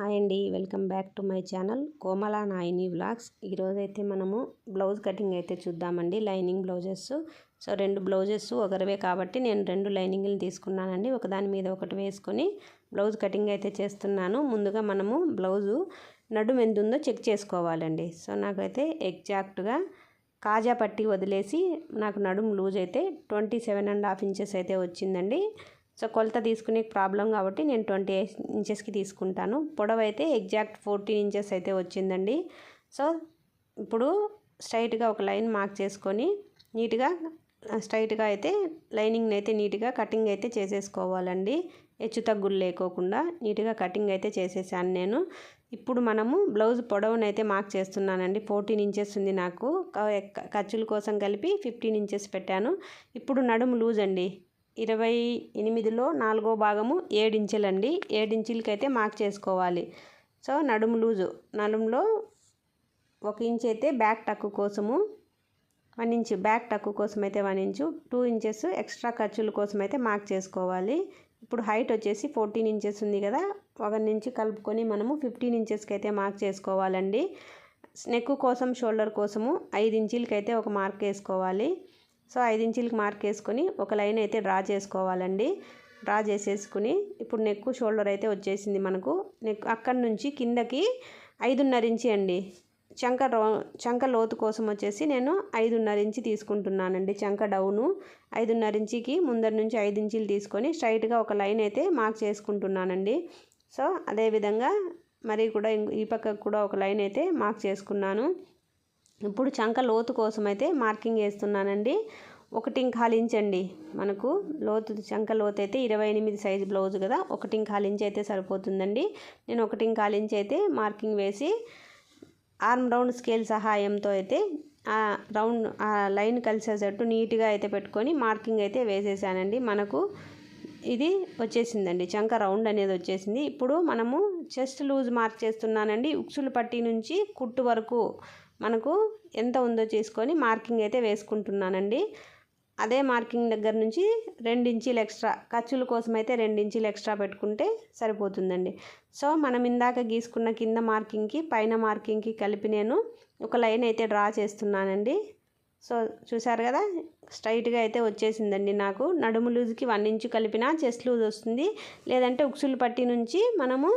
Hi అండి welcome back to my channel Komala Nayini vlogs. ఈరోజైతే మనము బ్లౌజ్ కటింగ్ అయితే చూద్దామండి లైనింగ్ బ్లౌజెస్. సో రెండు బ్లౌజెస్ ఒకరివే కాబట్టి నేను రెండు లైనింగ్లు తీసుకున్నానండి. ఒకదాని మీద ఒకటి వేసుకొని బ్లౌజ్ కటింగ్ అయితే చేస్తున్నాను. ముందుగా మనము బ్లౌజు నడుము ఎంత ఉందో చెక్ చేసుకోవాలండి. సో నాకైతే ఎగ్జాక్ట్గా కాజా పట్టి వదిలేసి నాకు నడుము లూజ్ అయితే twenty seven and half inches అయితే వచ్చిందండి. సో కొలత తీసుకునే ప్రాబ్లం కాబట్టి నేను ట్వంటీ ఇంచెస్కి తీసుకుంటాను. పొడవు అయితే ఎగ్జాక్ట్ ఫోర్టీన్ ఇంచెస్ అయితే వచ్చిందండి. సో ఇప్పుడు స్ట్రైట్గా ఒక లైన్ మార్క్ చేసుకొని నీట్గా స్ట్రైట్గా అయితే లైనింగ్ని అయితే నీట్గా కటింగ్ అయితే చేసేసుకోవాలండి. హెచ్చు తగ్గులు లేకోకుండా నీట్గా కటింగ్ అయితే చేసేసాను నేను. ఇప్పుడు మనము బ్లౌజ్ పొడవునైతే మార్క్ చేస్తున్నానండి. ఫోర్టీన్ ఇంచెస్ ఉంది నాకు. ఖర్చుల కోసం కలిపి ఫిఫ్టీన్ ఇంచెస్ పెట్టాను. ఇప్పుడు నడుము లూజ్ అండి. ఇరవై ఎనిమిదిలో నాలుగో భాగము ఏడించెలండి ఏడించిలకైతే మార్క్ చేసుకోవాలి. సో నడుము లూజు. నడుములో ఒక ఇంచ్ అయితే బ్యాక్ టక్కు కోసము వన్ ఇంచ్ బ్యాక్ టక్కు కోసం అయితే one inch two inches extra ఖర్చుల కోసం అయితే మార్క్ చేసుకోవాలి. ఇప్పుడు హైట్ వచ్చేసి ఫోర్టీన్ ఇంచెస్ ఉంది కదా ఒక నుంచి కలుపుకొని మనము ఫిఫ్టీన్ ఇంచెస్కి అయితే మార్క్ చేసుకోవాలండి. నెక్ కోసం షోల్డర్ కోసము ఐదు ఇంచీలకి అయితే ఒక మార్క్ వేసుకోవాలి సో ఐదు ఇంచులకి మార్క్ వేసుకొని ఒక లైన్ అయితే డ్రా చేసుకోవాలండి. డ్రా చేసేసుకుని ఇప్పుడు నెక్ షోల్డర్ అయితే వచ్చేసింది మనకు. నెక్ అక్కడి నుంచి కిందకి ఐదున్నర ఇంచి అండి. చంక రో చంక లోతు కోసం వచ్చేసి నేను ఐదున్నర ఇంచి తీసుకుంటున్నానండి చంక డౌను. ఐదున్నర ఇంచికి ముందర నుంచి ఐదు ఇంచీలు తీసుకొని స్ట్రైట్గా ఒక లైన్ అయితే మార్క్ చేసుకుంటున్నానండి. సో అదేవిధంగా మరి కూడా ఈ పక్కకు కూడా ఒక లైన్ అయితే మార్క్ చేసుకున్నాను. ఇప్పుడు చంక లోతు కోసం అయితే మార్కింగ్ వేస్తున్నానండి. ఒకటి కాలించండి మనకు లోతు చంక లోతు అయితే ఇరవై ఎనిమిది సైజు బ్లౌజ్ కదా ఒకటి కాలించి అయితే సరిపోతుందండి. నేను ఒకటి కాలించి అయితే మార్కింగ్ వేసి ఆర్మ్ రౌండ్ స్కేల్ సహాయంతో అయితే ఆ రౌండ్ ఆ లైన్ కలిసేటట్టు నీట్గా అయితే పెట్టుకొని మార్కింగ్ అయితే వేసేసానండి. మనకు ఇది వచ్చేసిందండి. చంక రౌండ్ అనేది వచ్చేసింది. ఇప్పుడు మనము చెస్ట్ లూజ్ మార్క్ చేస్తున్నానండి. ఉక్సులు పట్టి నుంచి కుట్టు వరకు మనకు ఎంత ఉందో చేసుకొని మార్కింగ్ అయితే వేసుకుంటున్నానండి. అదే మార్కింగ్ దగ్గర నుంచి ఇంచీలు ఎక్స్ట్రా ఖర్చుల కోసం అయితే ఇంచీలు ఎక్స్ట్రా పెట్టుకుంటే సరిపోతుందండి. సో మనం ఇందాక గీసుకున్న కింద మార్కింగ్కి పైన మార్కింగ్కి కలిపి నేను ఒక లైన్ అయితే డ్రా చేస్తున్నానండి. సో చూసారు కదా స్ట్రైట్గా అయితే వచ్చేసిందండి నాకు. నడుము లూజ్కి వన్ ఇంచు కలిపిన చెస్ట్ లూజ్ వస్తుంది. లేదంటే ఉక్సులు పట్టి నుంచి మనము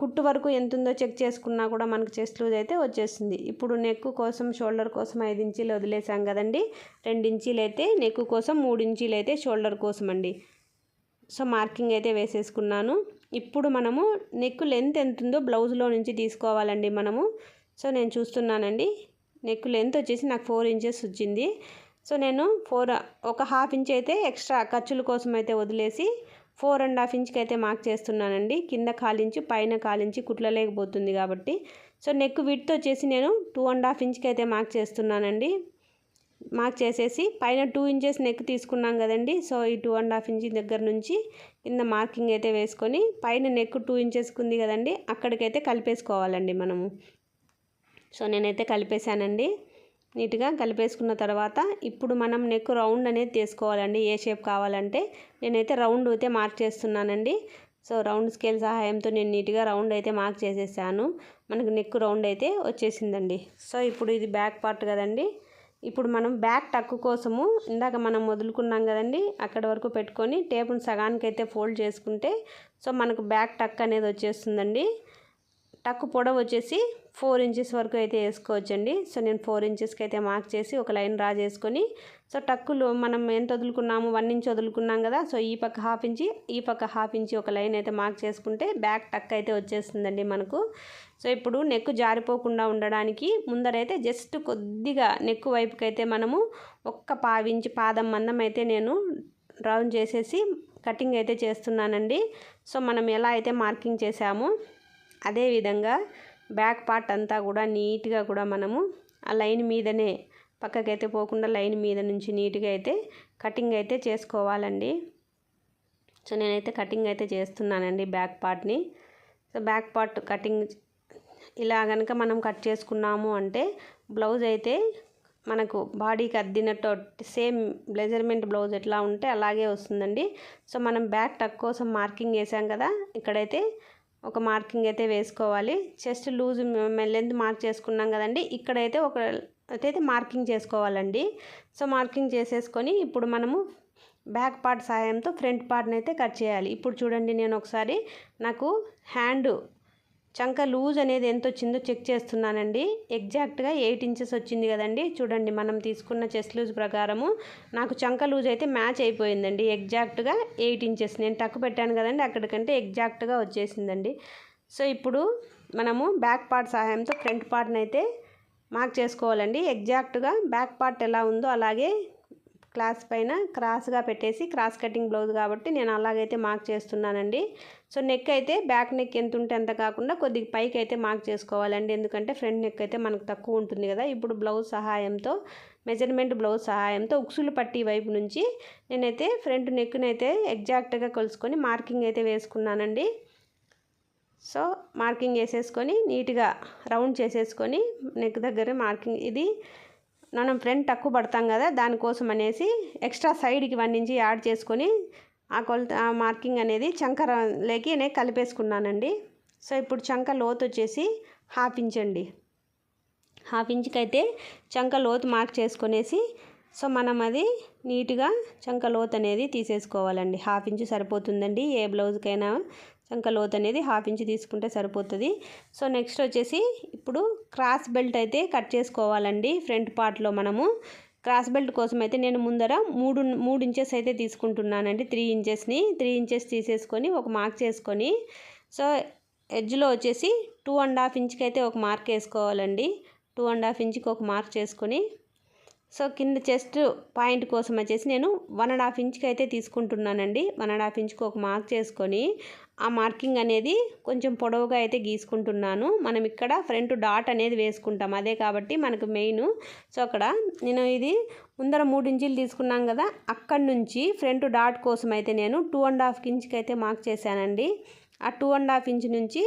కుట్టు వరకు ఎంత ఉందో చెక్ చేసుకున్నా కూడా మనకు చెస్ట్ లూజ్ అయితే వచ్చేస్తుంది. ఇప్పుడు నెక్ కోసం షోల్డర్ కోసం ఐదు ఇంచీలు వదిలేసాం కదండి. రెండు ఇంచీలు అయితే నెక్ కోసం మూడు ఇంచీలు అయితే షోల్డర్ కోసం అండి. సో మార్కింగ్ అయితే వేసేసుకున్నాను. ఇప్పుడు మనము నెక్ లెంత్ ఎంత ఉందో బ్లౌజ్లో నుంచి తీసుకోవాలండి మనము. సో నేను చూస్తున్నానండి. నెక్ లెంత్ వచ్చేసి నాకు ఫోర్ ఇంచెస్ వచ్చింది. సో నేను ఫోర్ ఒక హాఫ్ ఇంచ్ అయితే ఎక్స్ట్రా ఖర్చుల కోసం అయితే వదిలేసి ఫోర్ అండ్ హాఫ్ ఇంచ్కి అయితే మార్క్ చేస్తున్నానండి. కింద కాలించి పైన కాలించి కుట్లలేకపోతుంది కాబట్టి. సో నెక్ విడ్త్ వచ్చేసి నేను టూ అండ్ హాఫ్ ఇంచ్కి అయితే మార్క్ చేస్తున్నానండి. మార్క్ చేసేసి పైన టూ ఇంచెస్ నెక్ తీసుకున్నాం కదండి. సో ఈ టూ అండ్ హాఫ్ ఇంచ్ దగ్గర నుంచి కింద మార్కింగ్ అయితే వేసుకొని పైన నెక్ టూ ఇంచెస్కి ఉంది కదండి. అక్కడికైతే కలిపేసుకోవాలండి మనము. సో నేనైతే కలిపేశానండి. నీట్గా కలిపేసుకున్న తర్వాత ఇప్పుడు మనం నెక్ రౌండ్ అనేది తీసుకోవాలండి. ఏ షేప్ కావాలంటే నేనైతే రౌండ్ అయితే మార్క్ చేస్తున్నానండి. సో రౌండ్ స్కేల్ సహాయంతో నేను నీట్గా రౌండ్ అయితే మార్క్ చేసేసాను. మనకు నెక్ రౌండ్ అయితే వచ్చేసిందండి. సో ఇప్పుడు ఇది బ్యాక్ పార్ట్ కదండి. ఇప్పుడు మనం బ్యాక్ టక్కు కోసము ఇందాక మనం వదులుకున్నాం కదండి అక్కడ వరకు పెట్టుకొని టేపును సగానికి అయితే ఫోల్డ్ చేసుకుంటే సో మనకు బ్యాక్ టక్ అనేది వచ్చేస్తుందండి. టక్కు పొడవు వచ్చేసి ఫోర్ ఇంచెస్ వరకు అయితే వేసుకోవచ్చండి. సో నేను ఫోర్ ఇంచెస్కి అయితే మార్క్ చేసి ఒక లైన్ డ్రా చేసుకొని సో టక్కులు మనం ఎంత వదులుకున్నాము? వన్ ఇంచ్ వదులుకున్నాం కదా సో ఈ పక్క హాఫ్ ఇంచి ఈ పక్క హాఫ్ ఇంచి ఒక లైన్ అయితే మార్క్ చేసుకుంటే బ్యాక్ టక్ అయితే వచ్చేస్తుందండి మనకు. సో ఇప్పుడు నెక్ జారిపోకుండా ఉండడానికి ముందరైతే జస్ట్ కొద్దిగా నెక్ వైపుకైతే మనము ఒక్క పావించి పాదం మందం అయితే నేను రౌండ్ చేసేసి కటింగ్ అయితే చేస్తున్నానండి. సో మనం ఎలా అయితే మార్కింగ్ చేసామో అదేవిధంగా బ్యాక్ పార్ట్ అంతా కూడా నీట్గా కూడా మనము ఆ లైన్ మీదనే పక్కకైతే పోకుండా లైన్ మీద నుంచి నీట్గా అయితే కటింగ్ అయితే చేసుకోవాలండి. సో నేనైతే కటింగ్ అయితే చేస్తున్నానండి బ్యాక్ పార్ట్ని. సో బ్యాక్ పార్ట్ కటింగ్ ఇలా కనుక మనం కట్ చేసుకున్నాము అంటే బ్లౌజ్ అయితే మనకు బాడీకి అద్దినట్టు సేమ్ బ్లెజర్మెంట్ బ్లౌజ్ ఎట్లా ఉంటే అలాగే వస్తుందండి. సో మనం బ్యాక్ టక్ కోసం మార్కింగ్ వేసాం కదా ఇక్కడైతే ఒక మార్కింగ్ అయితే వేసుకోవాలి. చెస్ట్ లూజ్ లెంత్ మార్క్ చేసుకున్నాం కదండి. ఇక్కడైతే ఒక అయితే మార్కింగ్ చేసుకోవాలండి. సో మార్కింగ్ చేసేసుకొని ఇప్పుడు మనము బ్యాక్ పార్ట్ సాయంతో ఫ్రంట్ పార్ట్ని అయితే కట్ చేయాలి. ఇప్పుడు చూడండి నేను ఒకసారి నాకు హ్యాండ్ చంక లూజ్ అనేది ఎంత వచ్చిందో చెక్ చేస్తున్నానండి. ఎగ్జాక్ట్గా ఎయిట్ ఇంచెస్ వచ్చింది కదండి. చూడండి మనం తీసుకున్న చెస్ట్ లూజ్ ప్రకారము నాకు చంక లూజ్ అయితే మ్యాచ్ అయిపోయిందండి. ఎగ్జాక్ట్గా ఎయిట్ ఇంచెస్. నేను టక్కు పెట్టాను కదండి అక్కడికంటే ఎగ్జాక్ట్గా వచ్చేసిందండి. సో ఇప్పుడు మనము బ్యాక్ పార్ట్ సహాయంతో ఫ్రంట్ పార్ట్ని అయితే మార్క్ చేసుకోవాలండి. ఎగ్జాక్ట్గా బ్యాక్ పార్ట్ ఎలా ఉందో అలాగే క్లాస్ పైన క్రాస్గా పెట్టేసి క్రాస్ కటింగ్ బ్లౌజ్ కాబట్టి నేను అలాగైతే మార్క్ చేస్తున్నానండి. సో నెక్ అయితే బ్యాక్ నెక్ ఎంత ఉంటే అంత కాకుండా కొద్దిగా పైకి అయితే మార్క్ చేసుకోవాలండి. ఎందుకంటే ఫ్రంట్ నెక్ అయితే మనకు తక్కువ ఉంటుంది కదా. ఇప్పుడు బ్లౌజ్ సహాయంతో మెజర్మెంట్ బ్లౌజ్ సహాయంతో ఉక్సులు పట్టి వైపు నుంచి నేనైతే ఫ్రంట్ నెక్ని అయితే ఎగ్జాక్ట్గా కొలుసుకొని మార్కింగ్ అయితే వేసుకున్నానండి. సో మార్కింగ్ వేసేసుకొని నీట్గా రౌండ్ చేసేసుకొని నెక్ దగ్గర మార్కింగ్ ఇది మనం ఫ్రంట్ తక్కువ పడతాం కదా దానికోసం అనేసి ఎక్స్ట్రా సైడ్కి వన్ ఇంచి యాడ్ చేసుకొని ఆ కొలత ఆ మార్కింగ్ అనేది చంకరలోకి నేను కలిపేసుకున్నానండి. సో ఇప్పుడు చంక లోతు వచ్చేసి హాఫ్ ఇంచ్ అండి. హాఫ్ ఇంచ్కి అయితే చంక లోతు మార్క్ చేసుకునేసి సో మనం అది నీట్గా చంక లోతు అనేది తీసేసుకోవాలండి. హాఫ్ ఇంచ్ సరిపోతుందండి ఏ బ్లౌజ్కైనా చంక లోత్ అనేది హాఫ్ ఇంచ్ తీసుకుంటే సరిపోతుంది. సో నెక్స్ట్ వచ్చేసి ఇప్పుడు క్రాస్ బెల్ట్ అయితే కట్ చేసుకోవాలండి ఫ్రంట్ పార్ట్లో మనము. క్రాస్ బెల్ట్ కోసం అయితే నేను ముందర మూడు మూడు ఇంచెస్ అయితే తీసుకుంటున్నానండి త్రీ ఇంచెస్ని. త్రీ ఇంచెస్ తీసేసుకొని ఒక మార్క్ చేసుకొని. సో ఎడ్జ్లో వచ్చేసి టూ అండ్ హాఫ్ ఇంచ్కి అయితే ఒక మార్క్ వేసుకోవాలండి. టూ అండ్ హాఫ్ ఇంచ్కి ఒక మార్క్ చేసుకొని. సో కింద చెస్ట్ పాయింట్ కోసం వచ్చేసి నేను వన్ అండ్ హాఫ్ ఇంచ్కి అయితే తీసుకుంటున్నానండి. వన్ అండ్ హాఫ్ ఇంచ్కి ఒక మార్క్ చేసుకొని ఆ మార్కింగ్ అనేది కొంచెం పొడవుగా అయితే గీసుకుంటున్నాను. మనం ఇక్కడ ఫ్రంట్ డాట్ అనేది వేసుకుంటాం. అదే కాబట్టి మనకు మెయిన్. సో అక్కడ నేను ఇది ముందర మూడు ఇంచులు తీసుకున్నాం కదా అక్కడి నుంచి ఫ్రంట్ డాట్ కోసం అయితే నేను టూ అండ్ హాఫ్ ఇంచ్కి అయితే మార్క్ చేశానండి. ఆ టూ అండ్ హాఫ్ ఇంచ్ నుంచి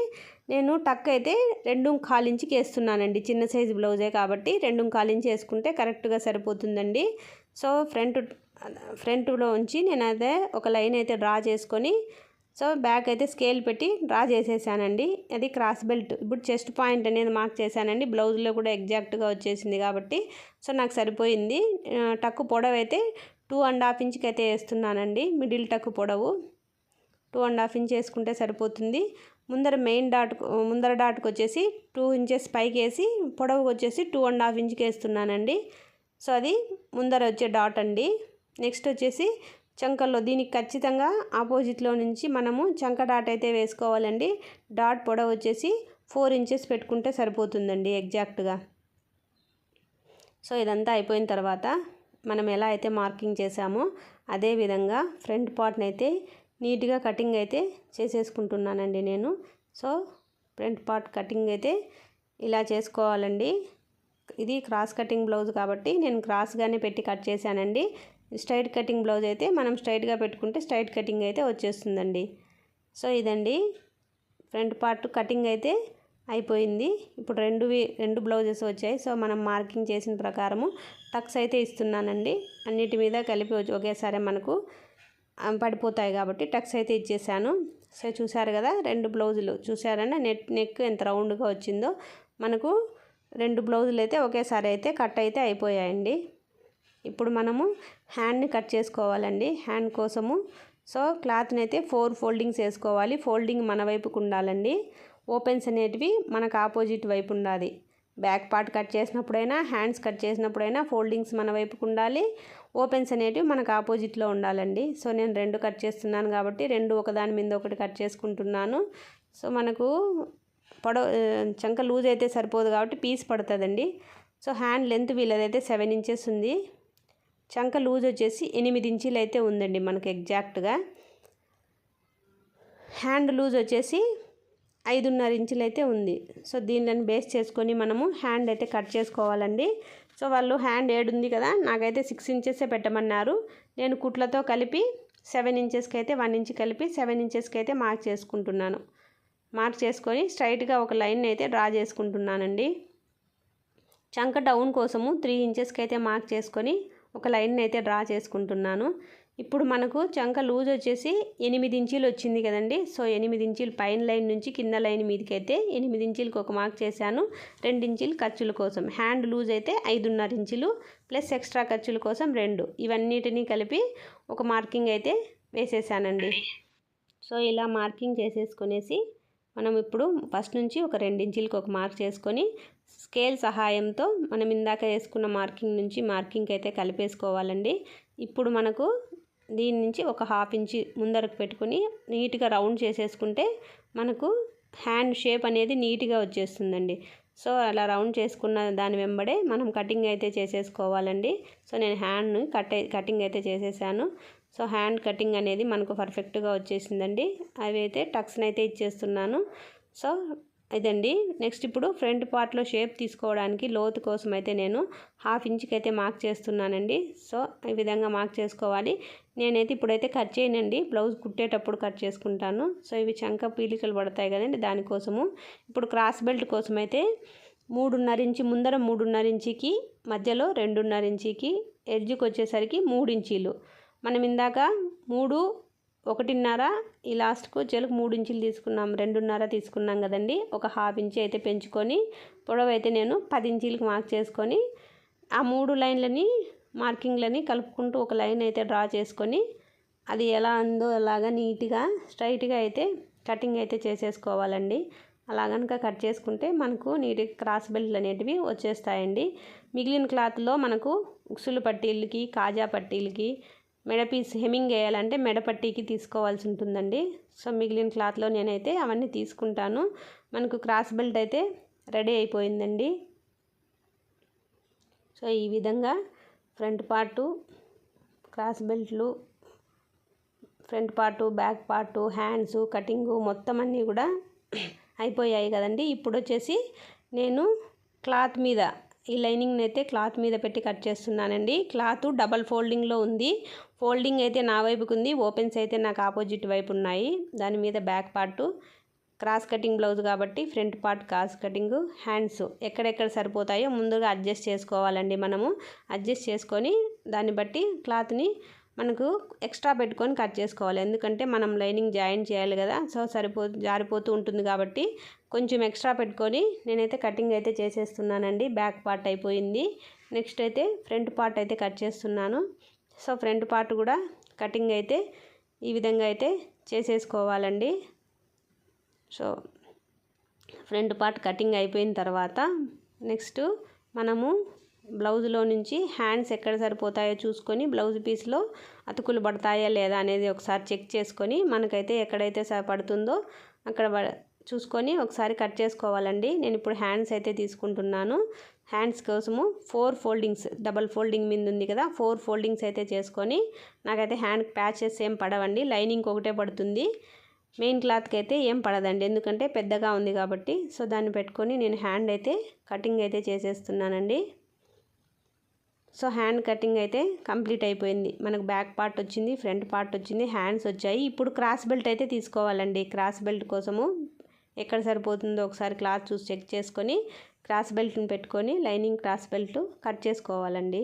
నేను టక్ అయితే రెండు కాలించికి ఇంచుకి వేస్తున్నానండి చిన్న సైజు బ్లౌజే కాబట్టి రెండు కాలించి వేసుకుంటే కరెక్ట్గా సరిపోతుందండి. సో ఫ్రంట్ ఫ్రంట్లో ఉంచి నేను అదే ఒక లైన్ అయితే డ్రా చేసుకొని సో బ్యాక్ అయితే స్కేల్ పెట్టి డ్రా చేసేసానండి. అది క్రాస్ బెల్ట్. ఇప్పుడు చెస్ట్ పాయింట్ అనేది మార్క్ చేశానండి. బ్లౌజ్లో కూడా ఎగ్జాక్ట్గా వచ్చేసింది కాబట్టి సో నాకు సరిపోయింది. టక్కు పొడవు అయితే టూ అండ్ హాఫ్ ఇంచ్కి అయితే వేస్తున్నానండి. మిడిల్ టక్కు పొడవు. టూ అండ్ హాఫ్ ఇంచ్ వేసుకుంటే సరిపోతుంది. ముందర మెయిన్ డాట్ ముందర డాట్కి వచ్చేసి టూ ఇంచెస్ పైకి వేసి పొడవు వచ్చేసి టూ అండ్ హాఫ్ ఇంచ్కి వేస్తున్నానండి. సో అది ముందర వచ్చే డాట్ అండి. నెక్స్ట్ వచ్చేసి చంకల్లో దీనికి ఖచ్చితంగా ఆపోజిట్లో నుంచి మనము చంక డాట్ అయితే వేసుకోవాలండి. డాట్ పొడవు వచ్చేసి ఫోర్ ఇంచెస్ పెట్టుకుంటే సరిపోతుందండి ఎగ్జాక్ట్గా సో ఇదంతా అయిపోయిన తర్వాత మనం ఎలా అయితే మార్కింగ్ చేసామో అదే విధంగా ఫ్రంట్ పార్ట్ని అయితే నీట్గా కటింగ్ అయితే చేసేసుకుంటున్నానండి నేను. సో ఫ్రంట్ పార్ట్ కటింగ్ అయితే ఇలా చేసుకోవాలండి. ఇది క్రాస్ కటింగ్ బ్లౌజ్ కాబట్టి నేను క్రాస్గానే పెట్టి కట్ చేశానండి. స్ట్రైట్ కటింగ్ బ్లౌజ్ అయితే మనం స్ట్రైట్గా పెట్టుకుంటే స్ట్రైట్ కటింగ్ అయితే వచ్చేస్తుందండి. సో ఇదండి. ఫ్రంట్ పార్ట్ కటింగ్ అయితే అయిపోయింది. ఇప్పుడు రెండు రెండు బ్లౌజెస్ వచ్చాయి. సో మనం మార్కింగ్ చేసిన ప్రకారము టక్స్ అయితే ఇస్తున్నానండి. అన్నిటి మీద కలిపి ఒకేసారి మనకు పడిపోతాయి కాబట్టి టక్స్ అయితే ఇచ్చేసాను. సో చూసారు కదా రెండు బ్లౌజులు. చూసారన్నా నెట్ నెక్ ఎంత రౌండ్గా వచ్చిందో. మనకు రెండు బ్లౌజులు అయితే ఒకేసారి అయితే కట్ అయితే అయిపోయాయండి. ఇప్పుడు మనము హ్యాండ్ని కట్ చేసుకోవాలండి. హ్యాండ్ కోసము. సో క్లాత్ని అయితే ఫోర్ ఫోల్డింగ్స్ వేసుకోవాలి. ఫోల్డింగ్ మన వైపుకు ఉండాలండి. ఓపెన్స్ అనేటివి మనకు ఆపోజిట్ వైపు ఉండాలి. బ్యాక్ పార్ట్ కట్ చేసినప్పుడైనా హ్యాండ్స్ కట్ చేసినప్పుడైనా ఫోల్డింగ్స్ మన వైపుకు ఉండాలి. ఓపెన్స్ అనేటివి మనకు ఆపోజిట్లో ఉండాలండి. సో నేను రెండు కట్ చేస్తున్నాను కాబట్టి రెండు ఒకదాని మీద ఒకటి కట్ చేసుకుంటున్నాను. సో మనకు పొడవ చంక లూజ్ అయితే సరిపోదు కాబట్టి పీస్ పడుతుందండి. సో హ్యాండ్ లెంత్ వీళ్ళదైతే సెవెన్ ఇంచెస్ ఉంది. చంక లూజ్ వచ్చేసి ఎనిమిది ఇంచీలు అయితే ఉందండి మనకు ఎగ్జాక్ట్గా. హ్యాండ్ లూజ్ వచ్చేసి ఐదున్నర ఇంచులు అయితే ఉంది. సో దీనిని బేస్ చేసుకొని మనము హ్యాండ్ అయితే కట్ చేసుకోవాలండి. సో వాళ్ళు హ్యాండ్ ఏడు ఉంది కదా నాకైతే సిక్స్ ఇంచెసే పెట్టమన్నారు. నేను కుట్లతో కలిపి సెవెన్ ఇంచెస్కి అయితే వన్ ఇంచ్ కలిపి సెవెన్ ఇంచెస్కి అయితే మార్క్ చేసుకుంటున్నాను. మార్క్ చేసుకొని స్ట్రైట్గా ఒక లైన్ అయితే డ్రా చేసుకుంటున్నానండి. చంక డౌన్ కోసము త్రీ ఇంచెస్కి అయితే మార్క్ చేసుకొని ఒక లైన్ అయితే డ్రా చేసుకుంటున్నాను. ఇప్పుడు మనకు చంక లూజ్ వచ్చేసి ఎనిమిది ఇంచీలు వచ్చింది కదండి. సో ఎనిమిది ఇంచీలు పైన లైన్ నుంచి కింద లైన్ మీదకి అయితే ఎనిమిది ఇంచీలకు ఒక మార్క్ చేశాను. రెండు ఇంచీలు ఖర్చుల కోసం. హ్యాండ్ లూజ్ అయితే ఐదున్నర ఇంచులు ప్లస్ ఎక్స్ట్రా ఖర్చుల కోసం రెండు. ఇవన్నిటిని కలిపి ఒక మార్కింగ్ అయితే వేసేసానండి. సో ఇలా మార్కింగ్ చేసేసుకునేసి మనం ఇప్పుడు ఫస్ట్ నుంచి ఒక రెండించీలకు ఒక మార్క్ చేసుకొని స్కేల్ సహాయంతో మనం ఇందాక వేసుకున్న మార్కింగ్ నుంచి మార్కింగ్ అయితే కలిపేసుకోవాలండి. ఇప్పుడు మనకు దీని నుంచి ఒక హాఫ్ ఇంచి ముందరకు పెట్టుకుని నీట్గా రౌండ్ చేసేసుకుంటే మనకు హ్యాండ్ షేప్ అనేది నీట్గా వచ్చేస్తుందండి. సో అలా రౌండ్ చేసుకున్న దాని వెంబడే మనం కటింగ్ అయితే చేసేసుకోవాలండి. సో నేను హ్యాండ్ని కట్ కటింగ్ అయితే చేసేసాను. సో హ్యాండ్ కటింగ్ అనేది మనకు పర్ఫెక్ట్గా వచ్చేసిందండి. అవి అయితే టక్స్ని అయితే ఇచ్చేస్తున్నాను. సో ఇదండి నెక్స్ట్ ఇప్పుడు ఫ్రంట్ పార్ట్లో షేప్ తీసుకోవడానికి లోతు కోసం అయితే నేను హాఫ్ ఇంచ్కి అయితే మార్క్ చేస్తున్నానండి. సో ఈ విధంగా మార్క్ చేసుకోవాలి. నేనైతే ఇప్పుడైతే కట్ చేయనండి. బ్లౌజ్ కుట్టేటప్పుడు కట్ చేసుకుంటాను. సో ఇవి చంక పీలికలు పడతాయి కదండి దానికోసము ఇప్పుడు క్రాస్ బెల్ట్ కోసం అయితే మూడున్నర ఇంచి ముందర మూడున్నర ఇంచికి మధ్యలో రెండున్నర ఇంచికి ఎడ్జ్కి వచ్చేసరికి మూడు ఇంచీలు. మనం ఇందాక మూడు ఒకటిన్నర ఈ లాస్ట్కు వచ్చేలకు మూడు ఇంచులు తీసుకున్నాం రెండున్నర తీసుకున్నాం కదండి. ఒక హాఫ్ ఇంచి అయితే పెంచుకొని పొడవు అయితే నేను పది ఇంచీలకు మార్క్ చేసుకొని ఆ మూడు లైన్లని మార్కింగ్లని కలుపుకుంటూ ఒక లైన్ అయితే డ్రా చేసుకొని అది ఎలా ఉందో అలాగా నీట్గా స్ట్రైట్గా అయితే కటింగ్ అయితే చేసేసుకోవాలండి. అలా కనుక కట్ చేసుకుంటే మనకు నీట్గా క్రాస్ బెల్ట్లు అనేటివి వచ్చేస్తాయండి. మిగిలిన క్లాత్లో మనకు ఉక్సులు పట్టీలకి కాజా పట్టీలకి మెడ పీస్ హెమ్మింగ్ వేయాలంటే మెడ పట్టీకి తీసుకోవాల్సి ఉంటుందండి. సో మిగిలిన క్లాత్లో నేనైతే అవన్నీ తీసుకుంటాను. మనకు క్రాస్ బెల్ట్ అయితే రెడీ అయిపోయిందండి. సో ఈ విధంగా front part cross బెల్ట్లు front part back part hands cutting మొత్తం అన్నీ కూడా అయిపోయాయి కదండి. ఇప్పుడు వచ్చేసి నేను క్లాత్ మీద ఈ లైనింగ్ని అయితే క్లాత్ మీద పెట్టి కట్ చేస్తున్నానండి. క్లాత్ డబల్ ఫోల్డింగ్లో ఉంది. ఫోల్డింగ్ అయితే నా వైపుకు ఉంది. ఓపెన్స్ అయితే నాకు ఆపోజిట్ వైపు ఉన్నాయి. దాని మీద back part cross cutting blouse కాబట్టి front part cross cutting hands ఎక్కడెక్కడ సరిపోతాయో ముందుగా అడ్జస్ట్ చేసుకోవాలండి మనము. అడ్జస్ట్ చేసుకొని దాన్ని బట్టి క్లాత్ని మనకు ఎక్స్ట్రా పెట్టుకొని కట్ చేసుకోవాలి. ఎందుకంటే మనం లైనింగ్ జాయిన్ చేయాలి కదా. సో సరిపో జారిపోతూ ఉంటుంది కాబట్టి కొంచెం ఎక్స్ట్రా పెట్టుకొని నేనైతే కటింగ్ అయితే చేసేస్తున్నానండి. బ్యాక్ పార్ట్ అయిపోయింది. నెక్స్ట్ అయితే ఫ్రంట్ పార్ట్ అయితే కట్ చేస్తున్నాను. సో ఫ్రంట్ పార్ట్ కూడా కటింగ్ అయితే ఈ విధంగా అయితే చేసేసుకోవాలండి. సో ఫ్రంట్ పార్ట్ కటింగ్ అయిపోయిన తర్వాత నెక్స్ట్ మనము బ్లౌజ్లో నుంచి హ్యాండ్స్ ఎక్కడ సరిపోతాయో చూసుకొని బ్లౌజ్ పీస్లో అతుకులు పడతాయా లేదా అనేది ఒకసారి చెక్ చేసుకొని మనకైతే ఎక్కడైతే పడుతుందో అక్కడ చూసుకొని ఒకసారి కట్ చేసుకోవాలండి. నేను ఇప్పుడు హ్యాండ్స్ అయితే తీసుకుంటున్నాను. హ్యాండ్స్ కోసము ఫోర్ ఫోల్డింగ్స్ డబల్ ఫోల్డింగ్ మీద ఉంది కదా ఫోర్ ఫోల్డింగ్స్ అయితే చేసుకొని నాకైతే హ్యాండ్ ప్యాచెస్ ఏం పడవండి. లైనింగ్ ఒకటే పడుతుంది. మెయిన్ క్లాత్కి అయితే ఏం పడదండి. ఎందుకంటే పెద్దగా ఉంది కాబట్టి సో దాన్ని పెట్టుకొని నేను హ్యాండ్ అయితే కటింగ్ అయితే చేసేస్తున్నానండి. సో హ్యాండ్ కటింగ్ అయితే కంప్లీట్ అయిపోయింది. మనకు బ్యాక్ పార్ట్ వచ్చింది ఫ్రంట్ పార్ట్ వచ్చింది హ్యాండ్స్ వచ్చాయి. ఇప్పుడు క్రాస్ బెల్ట్ అయితే తీసుకోవాలండి. క్రాస్ బెల్ట్ కోసము ఎక్కడ సరిపోతుందో ఒకసారి క్లాత్ చూసి చెక్ చేసుకొని క్రాస్ బెల్ట్ని పెట్టుకొని లైనింగ్ క్రాస్ బెల్ట్ కట్ చేసుకోవాలండి.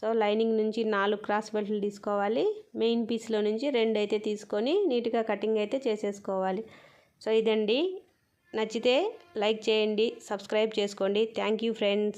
సో లైనింగ్ నుంచి నాలుగు క్రాస్ బెల్ట్లు తీసుకోవాలి. మెయిన్ పీస్లో నుంచి రెండు అయితే తీసుకొని నీట్గా కటింగ్ అయితే చేసేసుకోవాలి. సో ఇదండి. నచ్చితే లైక్ చేయండి సబ్స్క్రైబ్ చేసుకోండి. Thank you friends.